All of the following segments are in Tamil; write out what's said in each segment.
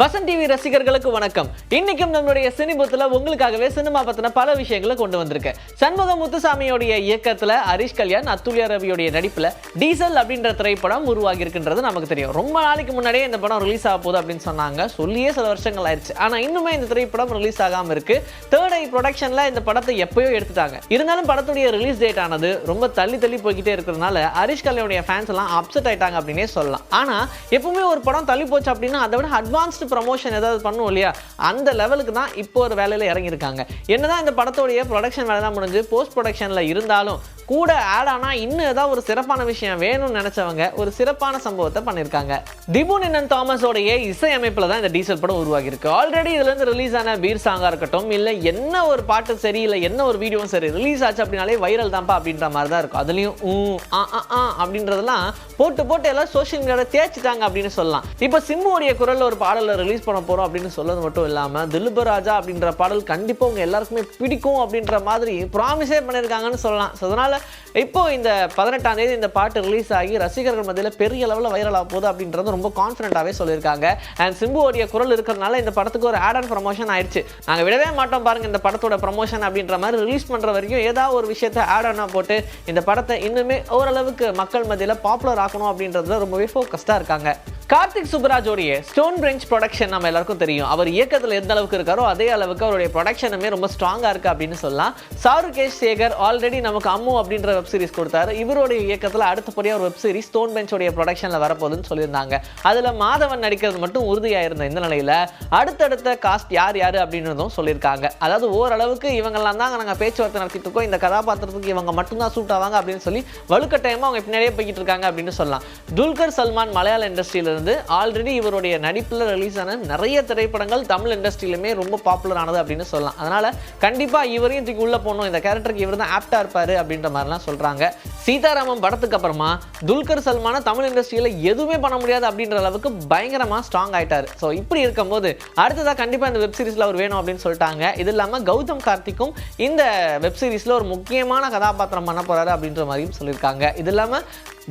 வசன் டிவி ரசிகர்களுக்கு வணக்கம். இன்னைக்கும் நம்மளுடைய சினிபத்தில் உங்களுக்காகவே சினிமா பத்தின பல விஷயங்களை கொண்டு வந்திருக்கேன் சண்முக முத்துசாமியோடைய இயக்கத்தில் ஹரிஷ் கல்யாண் அத்துல்யா ரவியோடைய நடிப்பில் டீசல் அப்படின்ற திரைப்படம் உருவாகி இருக்கின்றது நமக்கு தெரியும். ரொம்ப நாளைக்கு முன்னாடியே இந்த படம் ரிலீஸ் ஆக போகுது அப்படின்னு சொன்னாங்க. சொல்லியே சில வருஷங்கள் ஆயிடுச்சு. ஆனால் இன்னுமே இந்த திரைப்படம் ரிலீஸ் ஆகாமல் இருக்கு. தேர்ட் ஐ ப்ரொடக்ஷனில் இந்த படத்தை எப்பயோ எடுத்துட்டாங்க. இருந்தாலும் படத்துடைய ரிலீஸ் டேட் ஆனது ரொம்ப தள்ளி தள்ளி போய்கிட்டே இருக்கிறதுனால ஹரிஷ் கல்யாணுடைய ஃபேன்ஸ் எல்லாம் அப்செட் ஆயிட்டாங்க அப்படின்னே சொல்லலாம். ஆனால் எப்பவுமே ஒரு படம் தள்ளி போச்சு அப்படின்னா அதை விட அட்வான்ஸ்டு ப்ரமோஷன் ஏதாவது பண்ணுவோம் இல்லையா? அந்த லெவலுக்கு தான் இப்போ ஒரு வேலையில் இறங்கியிருக்காங்க. என்னதான் இந்த படத்துடைய ப்ரொடக்ஷன் வேலை தான் முடிஞ்சு போஸ்ட் ப்ரொடக்ஷனில் இருந்தாலும் கூட ஆட் ஆனால் இன்னும் ஏதாவது ஒரு சிறப்பான விஷயம் வேணும்னு நினச்சவங்க ஒரு சிறப்பான சம்பவத்தை பண்ணியிருக்காங்க. டிபுன் நின்னன் தாமஸோடைய இசையமைப்பில் தான் இந்த டீசல் படம் உருவாகியிருக்கு. ஆல்ரெடி இதுலேருந்து ரிலீஸ் ஆன பீர் சாங்காக இருக்கட்டும் இல்லை என்ன ஒரு பாட்டு சரி இல்லை என்ன ஒரு வீடியோவும் சரி ரிலீஸ் ஆச்சு அப்படின்னாலே வைரல் தான்ப்பா அப்படின்ற மாதிரி தான் இருக்கும். அதுலேயும் ஊ ஆ ஆ ஆ அப்படின்றதெல்லாம் போட்டு போட்டு எல்லாம் சோஷியல் மீடியாவில் தேய்ச்சிட்டாங்க அப்படின்னு சொல்லலாம். இப்போ சிம்புவோடைய குரலில் ஒரு பாடலை ரிலீஸ் பண்ண போகிறோம் அப்படின்னு சொல்லது மட்டும் இல்லாமல் திலுப ராஜா அப்படின்ற பாடல் கண்டிப்பாக உங்கள் எல்லாருக்குமே பிடிக்கும் அப்படின்ற மாதிரி ப்ராமிஸே பண்ணியிருக்காங்கன்னு சொல்லலாம். ஸோ அதனால் இப்போ இந்த பதினெட்டாம் தேதி இந்த பாட்டு ரிலீஸ் ஆகி ரசிகர்கள் மத்தியில் பெரிய லெவலில் வைரல் ஆக போகுது அப்படின்றது ரொம்ப கான்ஃபிடண்ட்டாகவே சொல்லியிருக்காங்க. அண்ட் சிம்புவோடைய குரல் இருக்கிறதுனால இந்த படத்துக்கு ஒரு ஆட் அண்ட் ப்ரமோஷன் ஆயிடுச்சு. நாங்கள் விடவே மாட்டோம் பாருங்க இந்த படத்தோட ப்ரமோஷன் அப்படின்ற மாதிரி ரிலீஸ் பண்ணுற வரைக்கும் ஏதாவது ஒரு விஷயத்தை ஆட் ஆனாக போட்டு இந்த படத்தை இன்னுமே ஓரளவுக்கு மக்கள் மத்தியில் பாப்புலர் ஆக்கணும் அப்படின்றதுல ரொம்பவே ஃபோக்கஸ்டாக இருக்காங்க. கார்த்திக் சுப்ராஜோடைய ஸ்டோன் பிரெஞ்ச் ப்ரொடக்ஷன் நம்ம எல்லாருக்கும் தெரியும். அவர் இயக்கத்தில் எந்த அளவுக்கு இருக்காரோ அதே அளவுக்கு அவருடைய ப்ரொடக்ஷனுமே ரொம்ப ஸ்ட்ராங்காக இருக்கு அப்படின்னு சொல்லலாம். சாருகேஷ் சேகர் ஆல்ரெடி நமக்கு அம்மு அப்படின்ற வெப் சீரிஸ் கொடுத்தாரு. இவருடைய இயக்கத்தில் அடுத்தபடியாக ஒரு வெப் சீரிஸ் ஸ்டோன் பெஞ்சோடைய ப்ரொடக்ஷனில் வரப்போகுதுன்னு சொல்லியிருந்தாங்க. அதில் மாதவன் நடிக்கிறது மட்டும் உறுதியாக இருந்த இந்த நிலையில் அடுத்தடுத்த காஸ்ட் யார் யார் அப்படின்றதும் சொல்லியிருக்காங்க. அதாவது ஓரளவுக்கு இவங்கெல்லாம் தான் நாங்கள் பேச்சுவார்த்தை நடத்திட்டு இருக்கோம். இந்த கதாபாத்திரத்துக்கு இவங்க மட்டும்தான் சூட் ஆவாங்க அப்படின்னு சொல்லி வலுக்கட்டாயமாக அவங்க பின்னாடியே போய்கிட்டு இருக்காங்க அப்படின்னு சொல்லலாம். துல்கர் சல்மான் மலையாள இண்டஸ்ட்ரியிலிருந்து ஆல்ரெடி இவருடைய நடிப்பில் ரிலீஸ் ஆன நிறைய திரைப்படங்கள் தமிழ் இண்டஸ்ட்ரியிலுமே ரொம்ப பாப்புலர் ஆனது அப்படின்னு சொல்லலாம். அதனால் கண்டிப்பாக இவரையும் தூக்கி உள்ளே போகணும் இந்த கேரக்டருக்கு இவர் தான் ஆப்டாக இருப்பார் அப்படின்ற மாதிரிலாம் சொல்றாங்க. சீதாராமன் படத்துக்கு அப்புறமா துல்கர் சல்மான தமிழ் இண்டஸ்ட்ரியில் எதுவுமே பண்ண முடியாது அப்படின்ற அளவுக்கு பயங்கரமா ஸ்ட்ராங் ஆகிட்டார் ஸோ இப்படி இருக்கும்போது அடுத்ததாக கண்டிப்பாக இந்த வெப் சீரிஸ்ல அவர் வேணும் அப்படின்னு சொல்லிட்டாங்க. இது இல்லாமல் கௌதம் கார்த்திக்கும் இந்த வெப்சீரிஸ்ல ஒரு முக்கியமான கதாபாத்திரம் பண்ண போகிறாரு அப்படின்ற மாதிரியும் சொல்லியிருக்காங்க. இது இல்லாமல்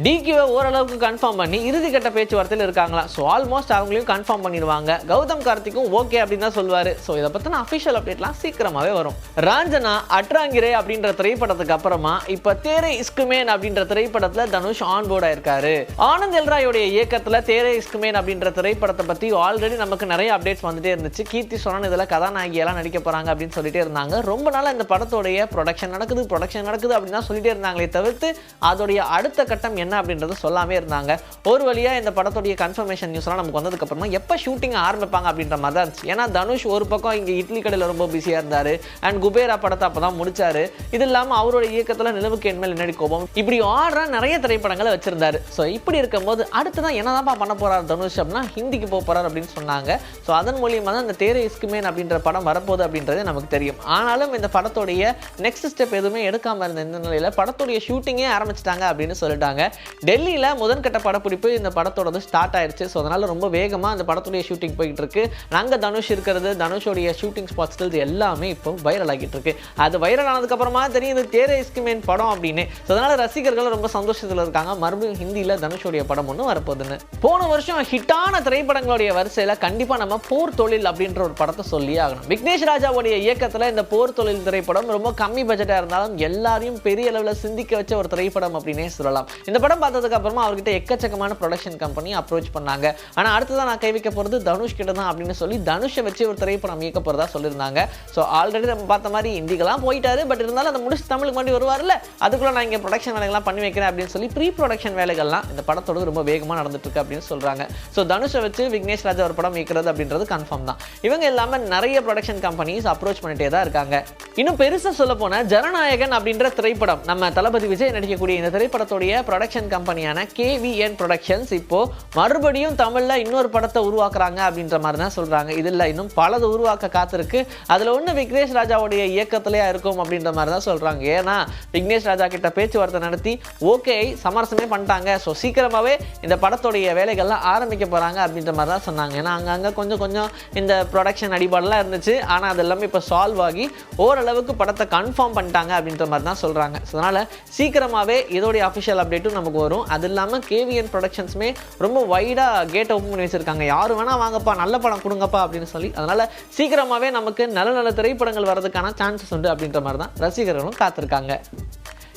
டிகியூவை ஓரளவுக்கு கன்ஃபார்ம் பண்ணி இறுதிக்கட்ட பேச்சுவார்த்தையில் இருக்காங்களா? ஸோ ஆல்மோஸ்ட் அவங்களையும் கன்ஃபார்ம் பண்ணிடுவாங்க. கௌதம் கார்த்திக்கும் ஓகே அப்படின்னு தான் சொல்லுவார். ஸோ இதை பற்றின அஃபிஷியல் அப்டேட்லாம் சீக்கிரமாகவே வரும். ராஞ்சனா அட்ராங்கிரே அப்படின்ற திரைப்படத்துக்கு அப்புறமா இப்போ தேரே இஸ்குமேன் அப்படின்ற திரைப்படத்தில் தனுஷ் ஆன் போர்ட் ஆயிருக்காரு. ஆனந்த் எல்ராயோடைய இயக்கத்தில் தேரே இஸ்குமேன் அப்படின்ற திரைப்படத்தை பற்றி ஆல்ரெடி நமக்கு நிறைய அப்டேட்ஸ் வந்துட்டே இருந்துச்சு. கீர்த்தி சோனன் இதில் கதாநாயகியெல்லாம் நடிக்க போகிறாங்க அப்படின்னு சொல்லிட்டே இருந்தாங்க. ரொம்ப நாள் இந்த படத்தோடைய ப்ரொடக்ஷன் நடக்குது ப்ரொடக்ஷன் நடக்குது அப்படின்னு தான் சொல்லிட்டே இருந்தாங்களே தவிர்த்து அதோடைய அடுத்த கட்டம் என்ன அப்படின்றத சொல்லாமே இருந்தாங்க. ஒரு வழியாக இந்த படத்துடைய கன்ஃபர்மேஷன் நியூஸ்லாம் நமக்கு வந்ததுக்கப்புறமா எப்போ ஷூட்டிங் ஆரம்பிப்பாங்க அப்படின்ற மாதிரி தான் இருந்துச்சு. ஏன்னா தனுஷ் ஒரு பக்கம் இங்கே இட்லி கடையில் ரொம்ப பிஸியாக இருந்தார். அண்ட் குபேரா படத்தை அப்போ தான் முடித்தார் இது இல்லாமல் அவரோட இயக்கத்தில் நிலவுக்கு என்மேல் என்னடி கோபம்? இப்படி ஆடுற நிறைய திரைப்படங்களை வச்சிருந்தாரு. ஸோ இப்படி இருக்கும்போது அடுத்ததான் என்னதான்ப்பா பண்ண போகிறார் தனுஷ் அப்படின்னா ஹிந்திக்கு போக போகிறார் அப்படின்னு சொன்னாங்க. ஸோ அதன் மூலியமாக தான் இந்த தேரே இஸ்குமேன் அப்படின்ற படம் வரப்போகுது அப்படின்றது நமக்கு தெரியும். ஆனாலும் இந்த படத்துடைய நெக்ஸ்ட் ஸ்டெப் எதுவுமே எடுக்காமல் இருந்த இந்த நிலையில் படத்துடைய ஷூட்டிங்கே ஆரம்பிச்சிட்டாங்க அப்படின்னு சொல்லிட்டாங்க. டெல்லியில் முதன்கட்ட படப்பிடிப்பு இந்த படத்தோடது ஸ்டார்ட் ஆயிருச்சு. ஸோ அதனால ரொம்ப வேகமாக அந்த படத்துடைய ஷூட்டிங் போயிட்டு இருக்கு. நாங்கள் தனுஷ் இருக்கிறது தனுஷோடைய ஷூட்டிங் ஸ்பாட் ஸ்டில்ஸ் எல்லாமே இப்போ வைரல் ஆகிட்டு இருக்கு. அது வைரல் ஆனதுக்கு அப்புறமா தெரியும் தேரே இஸ்குமேன் படம் அப்படின்னு. ஸோ அதனால ரசிகர்கள் ரொம்ப சந்தோஷத்தில் இருக்காங்க. மறுபடியும் ஹிந்தியில் தனுஷோடைய படம் ஒன்று வரப்போகுதுன்னு. போன வருஷம் ஹிட்டான திரைப்படங்களுடைய வரிசையில் கண்டிப்பாக நம்ம போர் தொழில் அப்படின்ற ஒரு படத்தை சொல்லி ஆகணும். விக்னேஷ் ராஜாவுடைய இயக்கத்தில் இந்த போர் தொழில் திரைப்படம் ரொம்ப கம்மி பட்ஜெட்டாக இருந்தாலும் எல்லாரையும் பெரிய அளவில் சிந்திக்க வச்ச ஒரு திரைப்படம் அப்படின்னே சொல்லலாம். இந்த படம் பார்த்ததுக்கு அப்புறமா அவர்கிட்ட எக்கச்சக்கமான ப்ரொடக்ஷன் கம்பெனி அப்ரோச் பண்ணாங்க. ஆனால் அடுத்ததான் நான் கைவிக்க போகிறது தனுஷ் கிட்ட தான் அப்படின்னு சொல்லி தனுஷை வச்சு ஒரு திரைப்படம் இயக்க போகிறதா சொல்லியிருந்தாங்க. ஸோ ஆல்ரெடி நம்ம பார்த்த மாதிரி இந்திக்கெல்லாம் போயிட்டாரு. பட் இருந்தாலும் அந்த முடிச்சு தமிழுக்கு மறுபடியும் வருவார்ல அதுக்குள்ள நான் இங்கே ப்ரொடக்ஷன் வேலைகள்லாம் பண்ணி வைக்கிறேன் அப்படின்னு சொல்லி ப்ரீ ப்ரொடக்ஷன் வேலைகள்லாம் இந்த படத்தோட ரொம்ப வேகமாக நடந்துட்டுருக்கு அப்படின்னு சொல்கிறாங்க ஸோ தனுஷை வச்சு விக்னேஷ் ராஜா ஒரு படம் இயக்கிறது அப்படின்றது கன்ஃபார்ம் தான். இவங்க இல்லாமல் நிறைய ப்ரொடக்ஷன் கம்பெனிஸ் அப்ரோச் பண்ணிட்டே தான் இருக்காங்க. இன்னும் பெருசாக சொல்ல போனால் ஜனநாயகன் அப்படின்ற திரைப்படம். நம்ம தளபதி விஜய் நடிக்கக்கூடிய இந்த திரைப்படத்துடைய ப்ரொடக்ஷன் கம்பெனியான கேவிஎன் ப்ரொடக்ஷன்ஸ் இப்போ மறுபடியும் தமிழில் இன்னொரு படத்தை உருவாக்குறாங்க அப்படின்ற மாதிரி தான் சொல்கிறாங்க இதில் இன்னும் பலது உருவாக்க காத்திருக்கு. அதில் ஒன்று விக்னேஷ் ராஜாவுடைய இயக்கத்திலேயே இருக்கும் அப்படின்ற மாதிரி தான் சொல்கிறாங்க ஏன்னா விக்னேஷ் ராஜா கிட்ட பேச்சுவார்த்தை நடத்தி ஓகே சமரசமே பண்ணிட்டாங்க. ஸோ சீக்கிரமாகவே இந்த படத்துடைய வேலைகள்லாம் ஆரம்பிக்க போகிறாங்க அப்படின்ற மாதிரி தான் சொன்னாங்க. ஏன்னா அங்கங்கே கொஞ்சம் கொஞ்சம் இந்த ப்ரொடக்ஷன் அடிபாடெலாம் இருந்துச்சு. ஆனால் அதெல்லாமே இப்போ சால்வ் ஆகி ஓரளவு ஓரளவுக்கு படத்தை கன்ஃபார்ம் பண்ணிட்டாங்க அப்படின்ற மாதிரி தான் சொல்கிறாங்க ஸோ அதனால் சீக்கிரமாகவே இதோடைய அஃபிஷியல் அப்டேட்டும் நமக்கு வரும். அது இல்லாமல் கேவிஎன் ப்ரொடக்ஷன்ஸுமே ரொம்ப வைடாக கேட் ஓப்பன் பண்ணி வச்சுருக்காங்க. யார் வேணால் வாங்கப்பா நல்ல படம் கொடுங்கப்பா அப்படின்னு சொல்லி. அதனால் சீக்கிரமாகவே நமக்கு நல்ல நல்ல திரைப்படங்கள் வரதுக்கான சான்சஸ் உண்டு அப்படின்ற மாதிரி தான் ரசிகர்களும் காத்திருக்காங்க.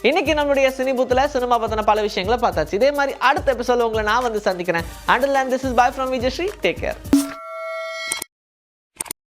இன்னைக்கு நம்மளுடைய சினிபூத்தில் சினிமா பற்றின பல விஷயங்களை பார்த்தாச்சு. இதே மாதிரி அடுத்த எபிசோட உங்களை நான் வந்து சந்திக்கிறேன். Until and this is bye from Vijayashree take care